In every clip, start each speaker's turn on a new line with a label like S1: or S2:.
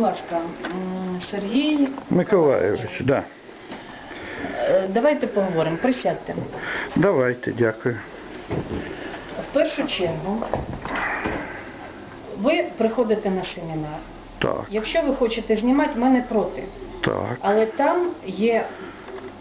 S1: ласка, м, Сергій,
S2: Миколаєвич, да.
S1: е, давайте поговоримо, присядьте.
S2: Давайте, дякую.
S1: В першу чергу, ви приходите на семінар.
S2: Так,
S1: Якщо ви хочете знімати, в мене проти.
S2: так.
S1: Але там є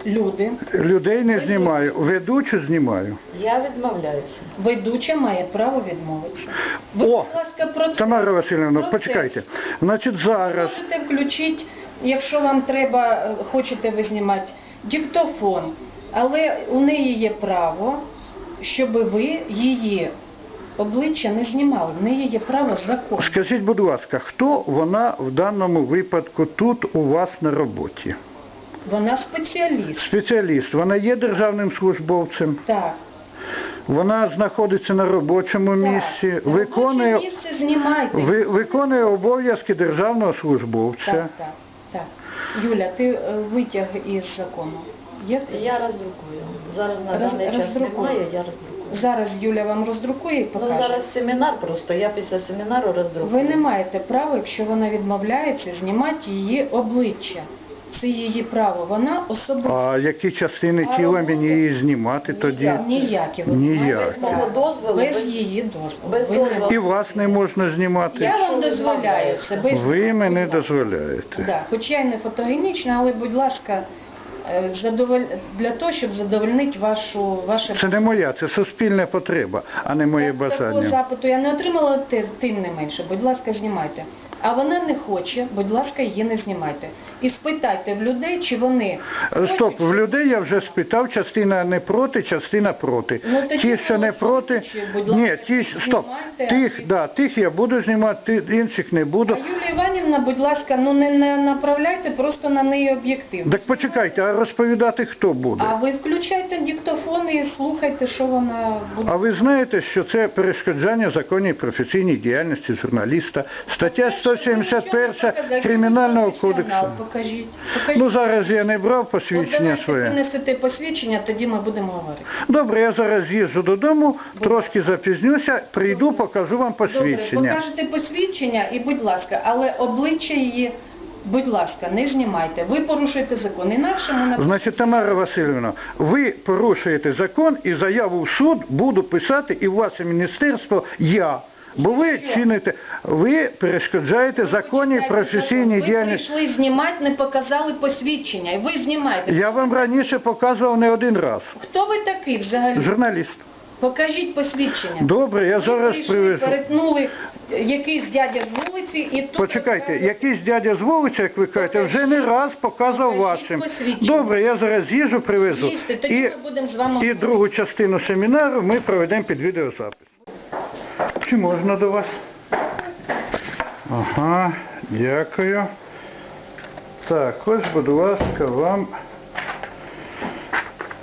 S1: люди,
S2: Людей не знімаю, ведучу знімаю.
S3: Я відмовляюся.
S1: ведуча має право відмовитися. Ви,
S2: О,
S1: будь ласка, про це.
S2: Тамара Васильівна,
S1: Про
S2: почекайте. Значить,
S1: Ви
S2: зараз
S1: можете включити, якщо вам треба, е, хочете ви знімати, диктофон, але у неї є право, щоб ви її обличчя не знімали. В неї є право закон.
S2: скажіть, будь ласка, хто вона в даному випадку тут у вас на роботі?
S1: Вона спеціаліст.
S2: Спеціаліст, вона є державним службовцем,
S1: Так.
S2: вона знаходиться на робочому місці,
S1: Так.
S2: виконує,
S1: Робоче місце знімайте.
S2: ви- виконує обов'язки державного службовця.
S1: Так, так, так. Юля, ти е, витяг із закону. Є в тебе?
S3: Я роздрукую. Зараз на
S1: Роз-
S3: даний час
S1: роздрукуй.
S3: немає, я роздрукую.
S1: Зараз Юля вам роздрукує і
S3: Ну
S1: покаже.
S3: зараз семінар просто, я після семінару роздрукую.
S1: Ви не маєте права, якщо вона відмовляється, знімати її обличчя. Це її право. Вона особисто.
S2: А які частини
S1: А
S2: тіла
S1: робота?
S2: мені її знімати тоді?
S1: Ніяк- Ніякі ви не
S2: Ніяк.
S1: маєте
S3: Без мого дозволу,
S1: без,
S3: без-
S1: її дозволу.
S3: без
S1: Ви не
S3: дозволу.
S2: І вас не можна знімати.
S1: Я вам дозволяю себе.
S2: Ви мене дозволяєте.
S1: Да, хоч я й не фотогенічна, але, будь ласка, е, задоволь... для того, щоб задовольнити вашу, ваше
S2: Це не моя, це суспільна потреба, а не моє
S1: Так- Такого
S2: бажання.
S1: запиту я не отримала, те- тим не менше. Будь ласка, знімайте. А вона не хоче, будь ласка, її не знімайте. І спитайте в людей, чи вони
S2: Е, Стоп,
S1: хочуть,
S2: в людей я вже спитав, частина не проти, частина проти.
S1: Ну, тоді
S2: ті, що не проти,
S1: будь
S2: ні,
S1: ласка,
S2: ті,
S1: тих
S2: стоп,
S1: знімайте, а
S2: тих,
S1: тих-
S2: да, тих я буду знімати, ти- інших не
S1: А
S2: буду.
S1: Юлія Іванівна, будь ласка, ну не, не направляйте просто на неї об'єктив.
S2: Так почекайте, а розповідати хто буде?
S1: А ви включайте диктофон і слухайте, що вона буде.
S2: А ви знаєте, що це перешкоджання законній професійній діяльності журналіста, стаття 171 Кримінального кодексу.
S1: Покажіть. Покажіть.
S2: Ну зараз я не брав
S1: От
S2: посвідчення
S1: давайте
S2: своє.
S1: принесете посвідчення, тоді ми будемо говорити.
S2: Добре, я зараз їжджу додому, трошки запізнюся, прийду, покажу вам
S1: Добре,
S2: посвідчення.
S1: покажете посвідчення і, будь ласка, але обличчя її, будь ласка, не знімайте. Ви порушуєте закон. Інакше ми напишемо.
S2: Значить, Тамара Васильівна, ви порушуєте закон і заяву в суд буду писати і в ваше міністерство я. Бо ви чините, ви перешкоджаєте законній професійній діяльності.
S1: Ви прийшли знімати, не показали посвідчення. І ви знімаєте.
S2: Я вам раніше показував не один раз.
S1: Хто ви такий взагалі?
S2: Журналіст.
S1: Покажіть посвідчення.
S2: Добре, я зараз
S1: прийшли,
S2: привезу.
S1: перетнули якийсь дядя з вулиці і тут...
S2: Почекайте, якийсь дядя з вулиці, як ви кажете, вже не раз показав вашим. Добре, я зараз їжу, привезу.
S1: Їсти, тоді
S2: І,
S1: ми будемо з вами
S2: і другу частину семінару ми проведемо під відеозапис. Чи можна до вас? Ага, дякую. Так, ось, будь ласка, вам.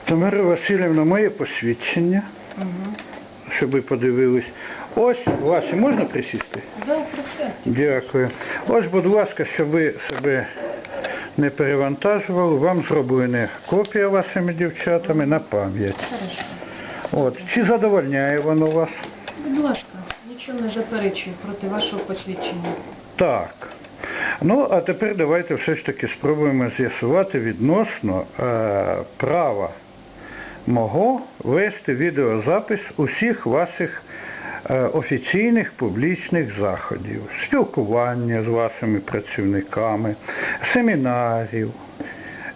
S2: Тамара Васильівна, моє посвідчення,
S1: Мгм.
S2: щоб ви подивились. Ось ваше, можна присісти?
S1: Да, присядьте.
S2: Дякую. Ось, будь ласка, щоб ви себе не перевантажували, вам зроблена копія вашими дівчатами на пам'ять.
S1: Хорошо.
S2: От. Чи задовольняє воно вас?
S1: Будь ласка, нічого не заперечую проти вашого посвідчення.
S2: Так. Ну, а тепер давайте все ж таки спробуємо з'ясувати відносно е, права мого вести відеозапис усіх ваших е, офіційних публічних заходів, спілкування з вашими працівниками, семінарів,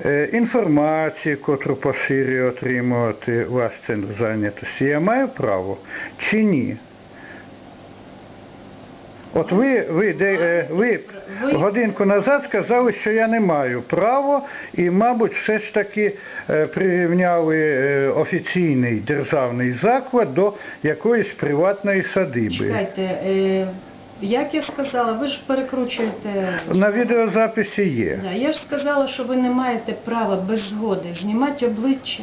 S2: е, інформації, котру поширює отримувати ваш центр зайнятості. Я маю право чи ні? От ви, ви, де, е, ви годинку назад сказали, що я не маю права і, мабуть, все ж таки е, прирівняли е, офіційний державний заклад до якоїсь приватної садиби.
S1: Чекайте, е, як я сказала, ви ж перекручуєте.
S2: На відеозаписі є.
S1: Да, я ж сказала, що ви не маєте права без згоди знімати обличчя.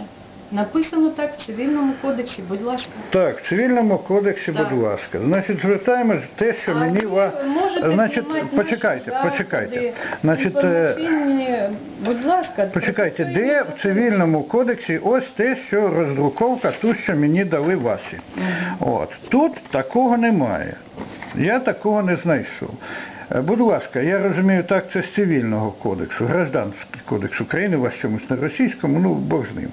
S1: Написано так в цивільному кодексі, будь ласка.
S2: Так, в цивільному кодексі,
S1: Так.
S2: будь ласка. Значить, звертаємось те, що
S1: А
S2: мені
S1: ви
S2: ва...
S1: можете
S2: Значить,
S1: знімати
S2: почекайте,
S1: наші
S2: почекайте.
S1: заходи,
S2: Значить, е,
S1: інформаційні, будь ласка.
S2: Почекайте, де в цивільному кодексі ось те, що роздруковка, ту, що мені дали ваші. От. Тут такого немає. Я такого не знайшов. Е, Будь ласка, я розумію, так це з цивільного кодексу, гражданський кодекс України, у вас чомусь на російському, ну Бог з ним.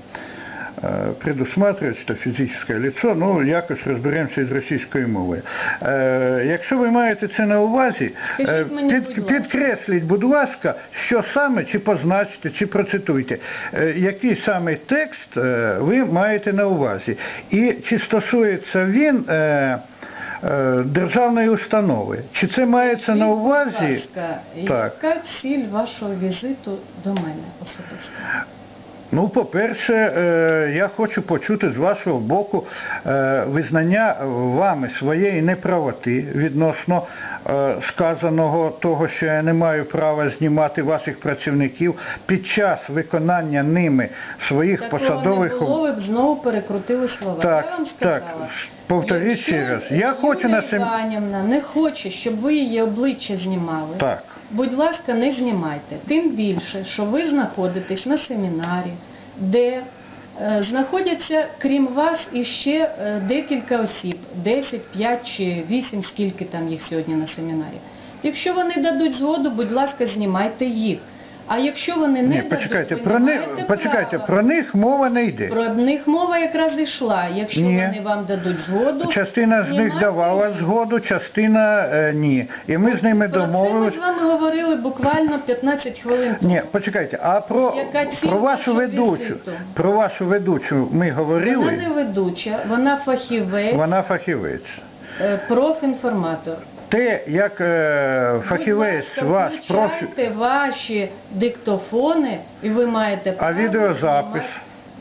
S2: Е, Предусматривает, що фізичне лицо, ну якось розберемося із російською мовою. Е, якщо ви маєте це на увазі, е,
S1: будь
S2: під,
S1: ласка.
S2: підкресліть, будь ласка, що саме, чи позначте, чи процитуйте, який саме текст ви маєте на увазі. І чи стосується він державної установи, чи це мається на
S1: Скажіть, будь
S2: увазі?
S1: ласка,
S2: Так.
S1: Яка ціль вашого візиту до мене особисто?
S2: Ну, по-перше, е, я хочу почути з вашого боку е, визнання вами своєї неправоти відносно е, сказаного того, що я не маю права знімати ваших працівників під час виконання ними своїх
S1: Такого
S2: посадових
S1: не було, ви б знову перекрутили слова.
S2: Так,
S1: я вам
S2: так,
S1: сказала.
S2: Повторіть ще раз. Я хочу на цим-
S1: Іванівна не хоче, щоб ви її обличчя знімали.
S2: Так.
S1: Будь ласка, не знімайте. Тим більше, що ви знаходитесь на семінарі, де е, знаходяться, крім вас, іще е, декілька осіб, 10, 5 чи 8, скільки там їх сьогодні на семінарі. Якщо вони дадуть згоду, будь ласка, знімайте їх. А якщо вони не
S2: Ні,
S1: дадуть,
S2: почекайте,
S1: ви
S2: про
S1: не
S2: них,
S1: маєте
S2: почекайте,
S1: права.
S2: про них мова не йде.
S1: Про них мова якраз йшла. Якщо
S2: Ні.
S1: вони вам дадуть згоду,
S2: Частина з них
S1: знімайте
S2: давала згоду, частина е, ні. І ми з ними
S1: Про це ми
S2: домовились.
S1: з вами говорили буквально 15 хвилин. тому.
S2: Ні, почекайте, а про,
S1: Яка ціль
S2: про вашу
S1: вашого
S2: ведучу,
S1: візиту?
S2: про вашу ведучу ми говорили,
S1: Вона не ведуча, вона фахівець,
S2: вона фахівець.
S1: е, профінформатор.
S2: Те, як е, фахівець
S1: Будь ласка,
S2: ваш профі...
S1: включайте ваші диктофони, і ви маєте
S2: А
S1: право
S2: відеозапис?
S1: знімати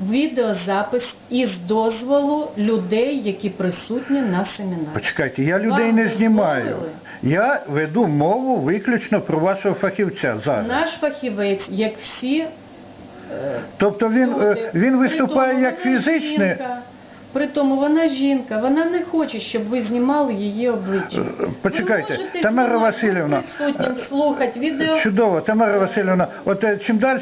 S1: Відеозапис із дозволу людей, які присутні на семінарі.
S2: Почекайте, я людей
S1: Вам
S2: не знімаю. Я веду мову виключно про вашого фахівця зараз.
S1: Наш фахівець, як всі е,
S2: Тобто він, е,
S1: люди,
S2: він виступає як фізичне.
S1: жінка, При тому вона жінка, вона не хоче, щоб ви знімали її обличчя.
S2: Е, почекайте,
S1: ви можете
S2: Тамара
S1: знімати,
S2: Васильівна,
S1: присутнім, слухати відео.
S2: Чудово, Тамара Васильівна, от е, чим далі,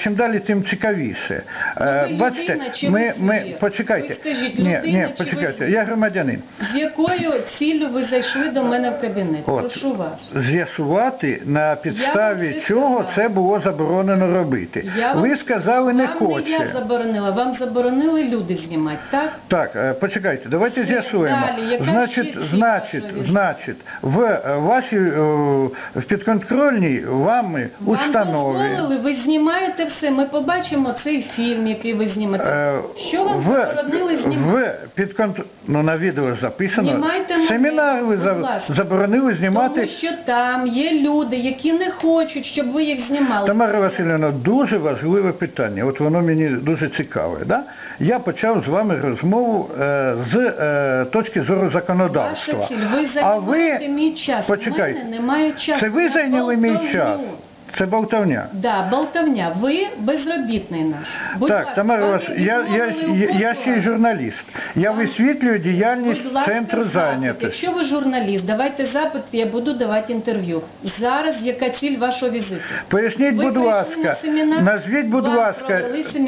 S2: чим далі, тим цікавіше. Е,
S1: ви
S2: Бачите,
S1: людина чи
S2: ми,
S1: ви
S2: ми,
S1: звір?
S2: почекайте,
S1: Ви скажіть,
S2: ні,
S1: людина
S2: ні,
S1: чи ви
S2: почекайте,
S1: звір?
S2: я громадянин.
S1: З якою ціллю ви зайшли до мене в кабінет?
S2: От,
S1: Прошу вас.
S2: з'ясувати на підставі чого
S1: сказала.
S2: це було заборонено робити.
S1: Я вам-
S2: Ви сказали не
S1: вам не я заборонила, вам заборонили люди знімати, так?
S2: Так, е, почекайте, давайте з'ясуємо. Значить, значить, значить, в е, вашій е, в підконтрольній вами
S1: Вам
S2: установі.
S1: дозволили, ви знімаєте все. Ми побачимо цей фільм, який ви знімете. Що вам заборонили знімати?
S2: В підконтр... ну, на відео записано.
S1: Знімайте
S2: Семінар ви
S1: будь ласка.
S2: заборонили знімати.
S1: Тому що там є люди, які не хочуть, щоб ви їх знімали.
S2: Тамара Васильівна, дуже важливе питання. От воно мені дуже цікаве. Да? Я почав з вами розмову е, з е, точки зору законодавства.
S1: Ваша ціль, ви
S2: а ви
S1: займаєте мій час.
S2: почекайте.
S1: У мене немає часу.
S2: Це ви
S1: Я
S2: зайняли мій час. Це болтовня.
S1: Да, болтовня. Ви безробітний наш. Будь
S2: так,
S1: ласка,
S2: Тамара Васильівна, я, я, я, я ще й журналіст. Я
S1: Вам-
S2: висвітлюю діяльність
S1: ласка,
S2: центру зайнятості.
S1: Якщо ви журналіст, давайте запит, я буду давати інтерв'ю. Зараз яка ціль вашого візиту?
S2: Поясніть,
S1: Ви
S2: будь ласка,
S1: на семінар,
S2: назвіть, будь ласка,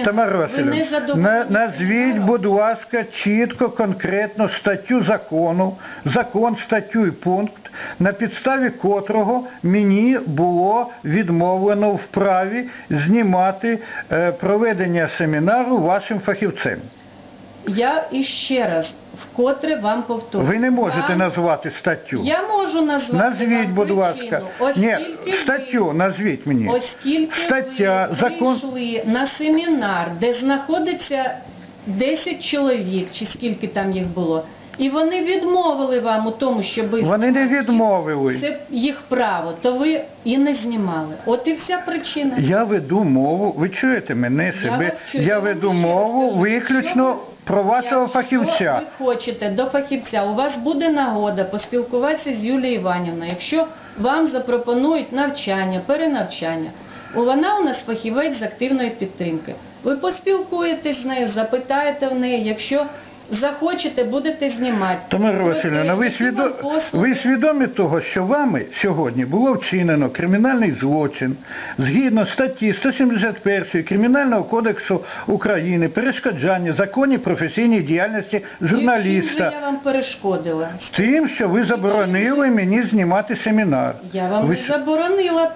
S2: Тамара
S1: задоволені
S2: на, назвіть, будь ласка, чітко, конкретно статтю закону, закон, статтю і пункт, на підставі котрого мені було відмовлено в праві знімати е, проведення семінару вашим фахівцем.
S1: Я іще раз вкотре вам повторюю.
S2: Ви не можете
S1: Вам-
S2: назвати статтю.
S1: Я можу назвати
S2: Назвіть,
S1: вам
S2: будь
S1: причину.
S2: ласка. Ні,
S1: Оскільки ви-
S2: статтю назвіть мені.
S1: Оскільки
S2: Стаття,
S1: ви
S2: закон-
S1: прийшли на семінар, де знаходиться 10 чоловік, чи скільки там їх було, і вони відмовили вам у тому, щоб
S2: Вони не відмовили.
S1: Це їх право, то ви і не знімали. От і вся причина.
S2: Я веду мову, ви чуєте мене
S1: Я
S2: себе,
S1: вас чую, я вам
S2: веду
S1: ще раз
S2: мову
S1: кажу,
S2: виключно
S1: якщо
S2: про вашого
S1: Якщо
S2: фахівця.
S1: ви хочете до фахівця, у вас буде нагода поспілкуватися з Юлією Іванівною. Якщо вам запропонують навчання, перенавчання, у- вона у нас фахівець з активної підтримки. Ви поспілкуєтесь з нею, запитаєте в неї, якщо захочете, будете знімати.
S2: Тамара Васильівна, ви,
S1: які
S2: свідо... ви свідомі того, що вами сьогодні було вчинено кримінальний злочин згідно статті 171 Кримінального кодексу України перешкоджання законній професійній діяльності
S1: І чим же я вам перешкодила?
S2: Тим, що ви заборонили мені знімати семінар.
S1: Я вам
S2: Ви
S1: не заборонила.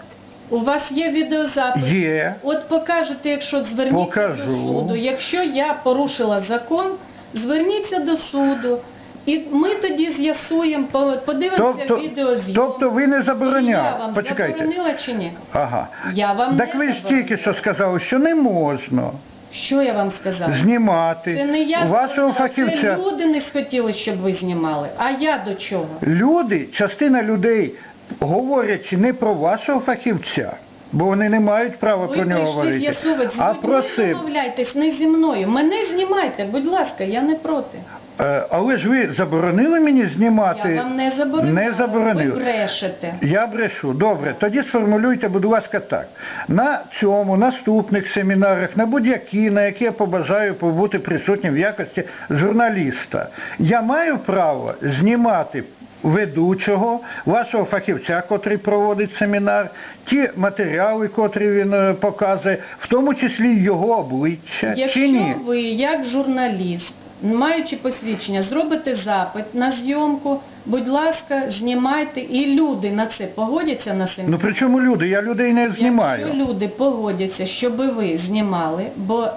S1: У вас є відеозапис.
S2: Є.
S1: От покажете, якщо зверніться
S2: Покажу.
S1: до суду. Якщо я порушила закон, зверніться до суду. І ми тоді з'ясуємо, по- подивимося
S2: Тобто,
S1: відеозйомку.
S2: тобто ви не
S1: Чи я
S2: забороняли.
S1: вам
S2: Почекайте.
S1: заборонила чи ні?
S2: Ага.
S1: Я вам
S2: Так
S1: не
S2: ви ж
S1: заборонила.
S2: тільки що сказали, що не можна
S1: Що я вам сказала?
S2: знімати
S1: Це не я
S2: вашого фахівця.
S1: Це люди не схотіли, щоб ви знімали. А я до чого?
S2: Люди, частина людей, говорячи не про вашого фахівця, бо вони не мають права
S1: Ви
S2: про нього
S1: прийшли
S2: говорити,
S1: з'ясувати, з
S2: а
S1: людьми
S2: про
S1: домовляйтесь, не зі мною. Мене знімайте, будь ласка, я не проти.
S2: Е, Але ж ви заборонили мені знімати?
S1: Я вам не заборонила.
S2: Не заборонили.
S1: Ви брешете.
S2: Я брешу. Добре, тоді сформулюйте, будь ласка, так. На цьому, наступних семінарах, на будь-які, на які я побажаю побути присутнім в якості журналіста, я маю право знімати ведучого, вашого фахівця, котрий проводить семінар, ті матеріали, котрі він е, показує, в тому числі його обличчя,
S1: Якщо
S2: чи ні?
S1: ви, як журналіст, маючи посвідчення, зробите запит на зйомку, будь ласка, знімайте, і люди на це погодяться на семінар.
S2: Ну при чому люди? Я людей не знімаю.
S1: Якщо люди погодяться, щоб ви знімали, бо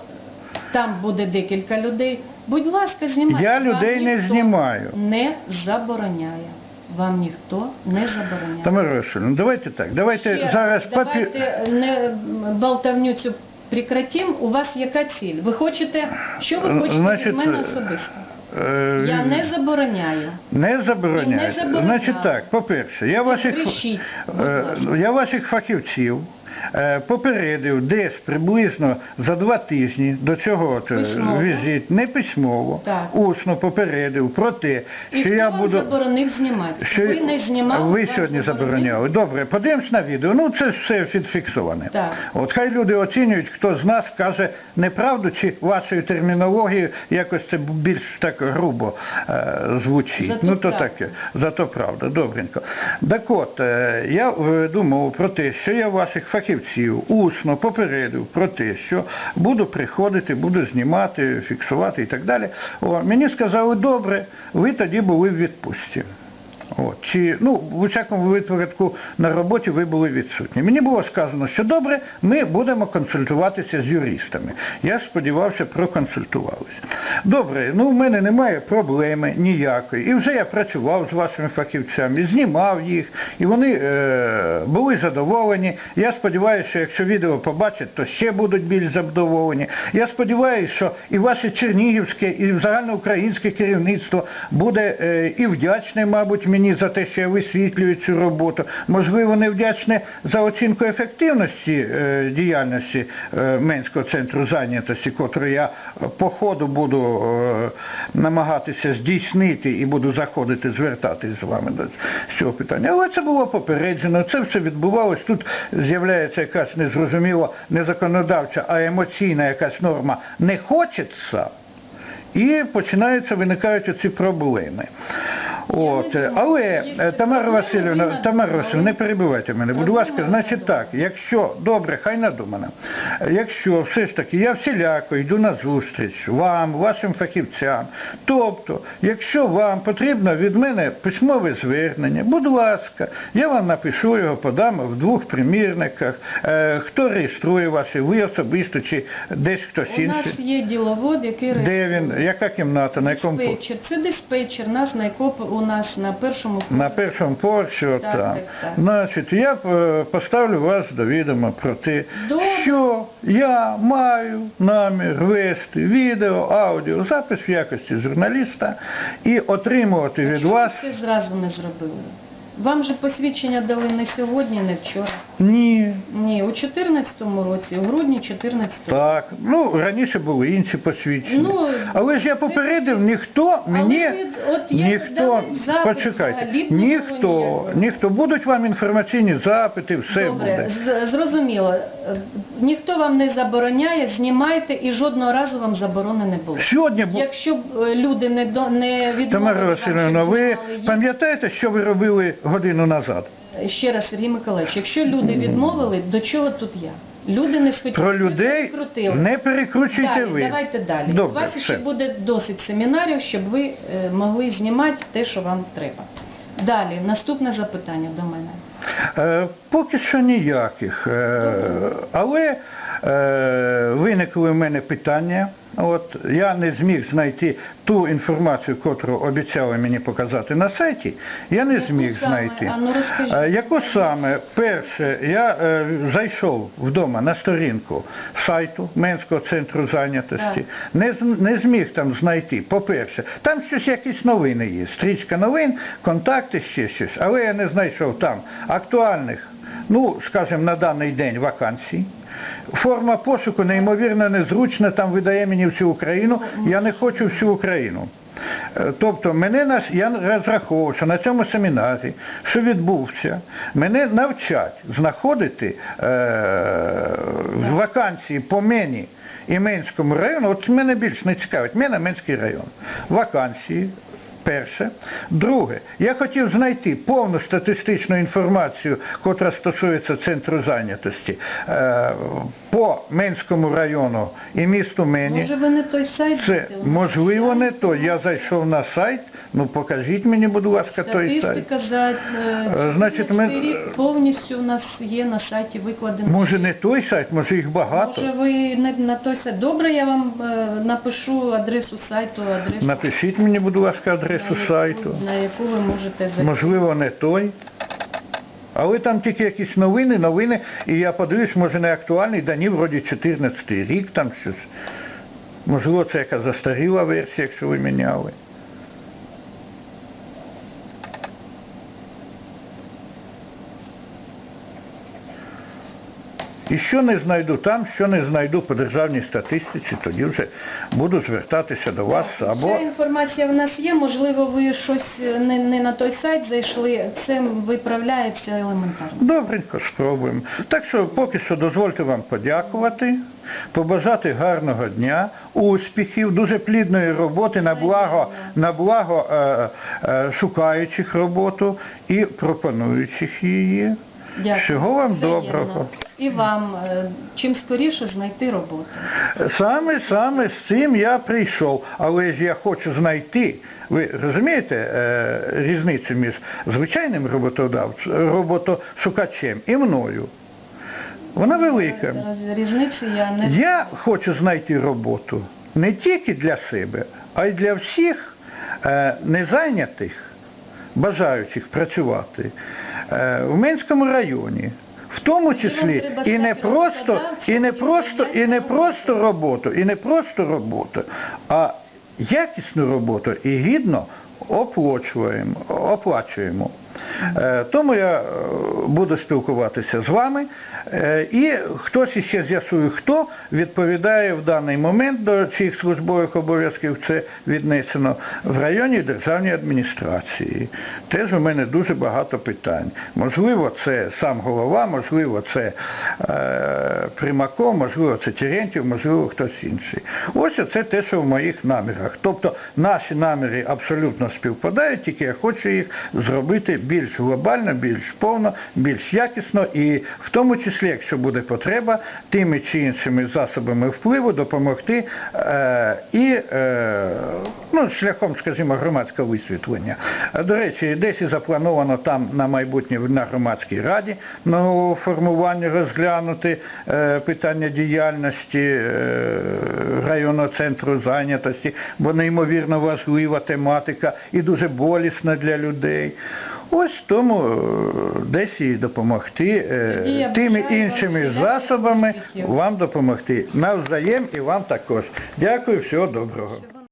S1: там буде декілька людей, будь ласка, знімайте.
S2: Я
S1: Вам
S2: людей не
S1: ніхто
S2: знімаю.
S1: Не забороняє. Вам ніхто не забороняє.
S2: Тамара Васильівна, давайте так, давайте
S1: Ще раз,
S2: зараз папі...
S1: давайте не болтавню цю прекратим. У вас яка ціль? Ви хочете, що ви хочете
S2: Значить,
S1: від мене
S2: е,
S1: особисто?
S2: Е,
S1: Я не забороняю.
S2: Не забороняю.
S1: Не забороняю.
S2: Значить так, по-перше, я
S1: Не
S2: ваших,
S1: кричіть, будь
S2: е,
S1: ласка.
S2: я ваших фахівців е, попередив десь приблизно за два тижні до цього от, е,
S1: Письмово.
S2: візит, не письмово,
S1: Так.
S2: усно попередив про те,
S1: І
S2: що
S1: хто
S2: я
S1: вам
S2: буду...
S1: заборонив знімати?
S2: Що...
S1: Ви не знімали?
S2: Ви
S1: вам
S2: сьогодні
S1: заборонили?
S2: забороняли. Добре, подивимось на відео. Ну це ж все фіксоване.
S1: Так.
S2: От хай люди оцінюють, хто з нас каже неправду, чи вашою термінологією якось це більш так грубо е, звучить.
S1: Зато
S2: ну то
S1: правда.
S2: таке. Зато правда, добренько. Так от, е, я е, думав про те, що я ваших фахівців усно попередив про те, що буду приходити, буду знімати, фіксувати і так далі. О, мені сказали, добре, ви тоді були в відпустці. От, чи, ну, в усякому випадку на роботі ви були відсутні. Мені було сказано, що добре, ми будемо консультуватися з юристами. Я сподівався, проконсультувалися. Добре, ну в мене немає проблеми ніякої. І вже я працював з вашими фахівцями, знімав їх, і вони е, були задоволені. Я сподіваюся, що якщо відео побачать, то ще будуть більш задоволені. Я сподіваюся, що і ваше чернігівське, і загальноукраїнське керівництво буде е, і вдячне, мабуть, мені за те, що я висвітлюю цю роботу. Можливо, не вдячне за оцінку ефективності е, діяльності е, Менського центру зайнятості, котру я по ходу буду е, намагатися здійснити і буду заходити, звертатись з вами до цього питання. Але це було попереджено, це все відбувалось. Тут з'являється якась незрозуміла не законодавча, а емоційна якась норма не хочеться. І починаються виникають оці проблеми. От, але
S1: є
S2: е, Тамара Васильівна, Тамара. Васильівна, не перебивайте мене, будь ласка, значить так, якщо добре, хай надумана. Якщо все ж таки я всіляко йду на зустріч вам, вашим фахівцям, тобто, якщо вам потрібно від мене письмове звернення, будь ласка, я вам напишу його, подам в двох примірниках. Е, хто реєструє вас, і ви особисто чи десь хтось
S1: У нас є діловод, який
S2: Де він, яка кімната, на якому
S1: диспетчер. Це диспетчер, наш найкоп у нас на першому
S2: На першому поверсі, от
S1: Так,
S2: там.
S1: так, так.
S2: Значить, я е, поставлю вас до відома про те,
S1: Добре.
S2: що я маю намір вести відео, аудіо, запис в якості журналіста і отримувати
S1: А
S2: від
S1: чому
S2: вас.
S1: це зразу не зробили? Вам же посвідчення дали не сьогодні, не вчора.
S2: Ні.
S1: Ні, у 14-му році, у грудні 14-го.
S2: Так. Ну, раніше були інші посвідчення.
S1: Ну,
S2: Але ж я попередив, ніхто мені.
S1: ви- от я
S2: ніхто,
S1: запит
S2: почекайте,
S1: взагалі
S2: ніхто, ніхто, будуть вам інформаційні запити, все
S1: Добре,
S2: буде.
S1: з- зрозуміло. Е, Ніхто вам не забороняє, знімайте і жодного разу вам заборони не було.
S2: Сьогодні бу...
S1: Якщо б е, люди не до не відмовили
S2: Тамара
S1: вам,
S2: Васильівна, ви
S1: знімали їх-
S2: пам'ятаєте, що ви робили годину назад?
S1: ще раз, Сергій Миколаївич, якщо люди відмовили, до чого тут я? Люди не схотіли.
S2: Про людей
S1: перекрутили.
S2: не перекручуйте
S1: Далі,
S2: ви.
S1: давайте далі.
S2: Добре,
S1: У вас
S2: все.
S1: ще буде досить семінарів, щоб ви е, могли знімати те, що вам треба. Далі, наступне запитання до мене.
S2: Е, поки що ніяких. Е, але виникли в мене питання. От я не зміг знайти ту інформацію, яку обіцяли мені показати на сайті. Я не
S1: Яку
S2: зміг
S1: саме?
S2: знайти.
S1: А ну.
S2: Е, Яку саме? Перше, я е, зайшов вдома на сторінку сайту Менського центру зайнятості. Не, не зміг там знайти. По-перше, там щось якісь новини є. Стрічка новин, контакти, ще щось. Але я не знайшов там актуальних, ну, скажімо, на даний день вакансій. Форма пошуку неймовірно незручна, там видає мені всю Україну. Я не хочу всю Україну. Е, Тобто мене нас, я розраховував, що на цьому семінарі, що відбувся, мене навчать знаходити е, вакансії по мені і Менському району. От мене більш не цікавить, мене Менський район. Вакансії. Перше. Друге, я хотів знайти повну статистичну інформацію, котра стосується центру зайнятості е, по Менському району і місту Мені.
S1: Може ви не той сайт?
S2: Це можливо не
S1: сайт,
S2: то. Я зайшов на сайт. Ну покажіть мені, будь ласка, той сайт.
S1: Статистика за е,
S2: значить, ми-
S1: рік повністю у нас є на сайті викладена.
S2: Може не той сайт, може їх багато.
S1: Може ви не на той сайт. Добре, я вам е, напишу адресу сайту, адресу
S2: Напишіть мені, будь ласка, адресу
S1: яку-
S2: сайту.
S1: на яку ви можете зайти.
S2: Можливо, не той. Але там тільки якісь новини, новини, і я подивлюсь, може не актуальний, да ні, вроді 14 рік там щось. Можливо, це яка застаріла версія, якщо ви міняли. І що не знайду там, що не знайду по державній статистиці, тоді вже буду звертатися до вас або
S1: Ця інформація в нас є, можливо, ви щось не, не на той сайт зайшли, це виправляється елементарно.
S2: Добренько, спробуємо. Так що поки що дозвольте вам подякувати, побажати гарного дня, успіхів, дуже плідної роботи на благо, на благо е, е, шукаючих роботу і пропонуючих її.
S1: Дякую.
S2: Всього вам
S1: Взаємно.
S2: доброго.
S1: І вам е, чим скоріше знайти роботу.
S2: Саме саме з цим я прийшов, але ж я хочу знайти. Ви розумієте е, різницю між звичайним роботодавцем, роботошукачем і мною? Вона велика.
S1: Роз- Різницю я не
S2: Я хочу знайти роботу не тільки для себе, а й для всіх е, незайнятих, бажаючих працювати е, в Менському районі. В тому числі і не просто, і не просто, і не просто роботу, і не просто роботу, а якісну роботу і гідно оплачуємо. оплачуємо. Е, Тому я е, буду спілкуватися з вами. Е, І хтось іще з'ясує, хто відповідає в даний момент до чиїх службових обов'язків це віднесено в районній державній адміністрації. Теж у мене дуже багато питань. Можливо, це сам голова, можливо, це е, Примако, можливо, це Терентів, можливо, хтось інший. Ось це те, що в моїх намірах. Тобто наші наміри абсолютно співпадають, тільки я хочу їх зробити більш глобально, більш повно, більш якісно і в тому числі, якщо буде потреба, тими чи іншими засобами впливу допомогти е, і е, ну, шляхом, скажімо, громадського висвітлення. До речі, десь і заплановано там на майбутнє на громадській раді нового формування розглянути е, питання діяльності е, районного центру зайнятості, бо неймовірно важлива тематика і дуже болісна для людей. Ось тому е, десь і допомогти е, тими іншими засобами вам допомогти. Навзаєм і вам також. Дякую, всього доброго.